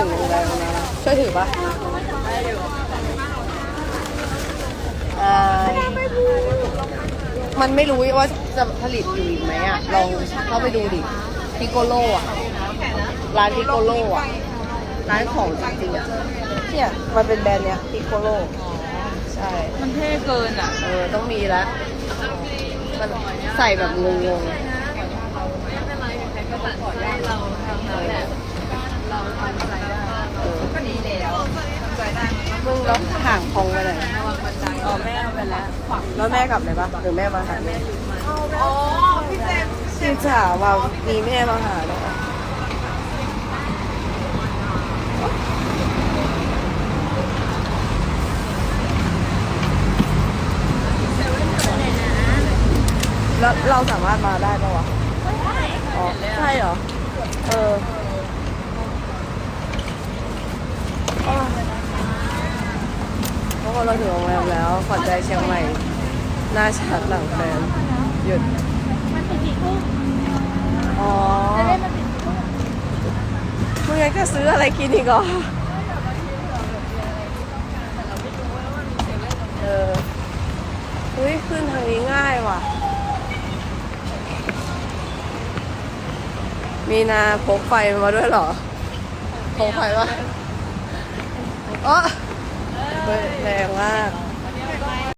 ถึงโรงแรมนะช่วยถือปะอ่ามันไม่รู้ว่าจะผลิตอยู่อีกไหมอะลองเข้าไปดูดิพิโกโลอะ ร้านพิโกโลอะ ร้านของจริงๆอะเนี่ยมันเป็นแบรนด์เนี้ยพิโกโลใช่ มันเท่เกินอะ เออ ต้องมีแล้วมันใส่แบบงงๆเออ ก็ดีแล้วใจได้ มึงห่างพองไปไหนอ๋อแม่เอาไปแล้ว แล้วแม่กลับเลยปะหรือแม่มาหาแม่อ๋อพี่เจมพี่จ๋าว่ามีแม่มาหาเลย แล้วเราสามารถมาได้ปะวะ อ๋อ ใช่เหรอ เออาวทุก คนเราถึงโรงแรมแล้วขวัญใจเชียงใหม่ หน้าชัดหลังแฟนหยุด มันเป็นกี่ทุ่มอ๋อจะได้มาถึงทุ่มมึงยังจะซื้ออะไรกินอีกเหรอเอออุ้ยขึ้นทางนี้ง่ายว่ะ มีนาพกไฟมาด้วยเหรอพกไฟวะอ๋อ เฮ้ยแรงมา